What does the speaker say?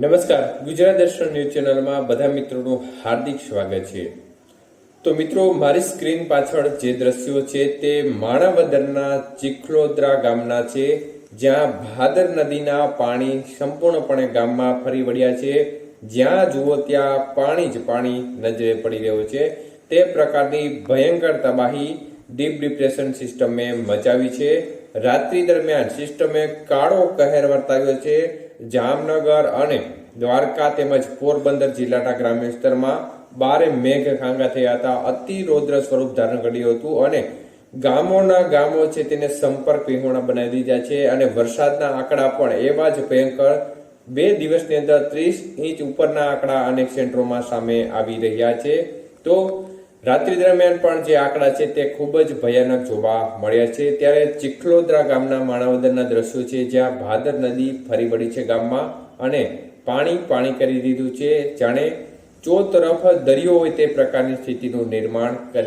નમસ્કાર. ગુજરાત દર્શન ન્યૂઝ ચેનલમાં બધા મિત્રોનું હાર્દિક સ્વાગત છે. તો મિત્રો, મારી સ્ક્રીન પાછળ જે દ્રશ્યો છે તે માણાવદરના ચીખલોદરા ગામના છે, જ્યાં ભાદર નદીના પાણી સંપૂર્ણપણે ગામમાં ફરી વળ્યા છે. જ્યાં જુઓ ત્યાં પાણી જ પાણી નજરે પડી રહ્યું છે. તે પ્રકારની ભયંકર તબાહી, ડીપ ડિપ્રેશન સિસ્ટમે મચાવી છે. રાત્રિ દરમિયાન સિસ્ટમે કાળો કહેર વર્તાવ્યો છે જામનગર અને દ્વારકા તેમજ પોરબંદર જિલ્લાના ગ્રામ્ય વિસ્તારમાં બારે મેઘ ખાંગા થયા હતા. અતિ રૌદ્ર સ્વરૂપ ધારણ કર્યું હતું અને ગામોના ગામો છે તેને સંપર્ક વિહોણા બનાવી દીધા છે અને વરસાદના આંકડા પણ એવા જ ભયંકર. બે દિવસની અંદર ત્રીસ ઇંચ ઉપરના આંકડા અનેક સેન્ટરોમાં સામે આવી રહ્યા છે. તો રાત્રિ દરમિયાન પણ જે આંકડા છે તે ખૂબ જ ભયાનક જોવા મળ્યા છે. ત્યારે ચીખલોદરા ગામના માણાવદરના દ્રશ્યો છે, જ્યાં ભાદર નદી ફરી વળી છે ગામમાં અને પાણી પાણી કરી દીધું છે. જાણે ચો તરફ દરિયો હોય તે પ્રકારની સ્થિતિનું નિર્માણ કરી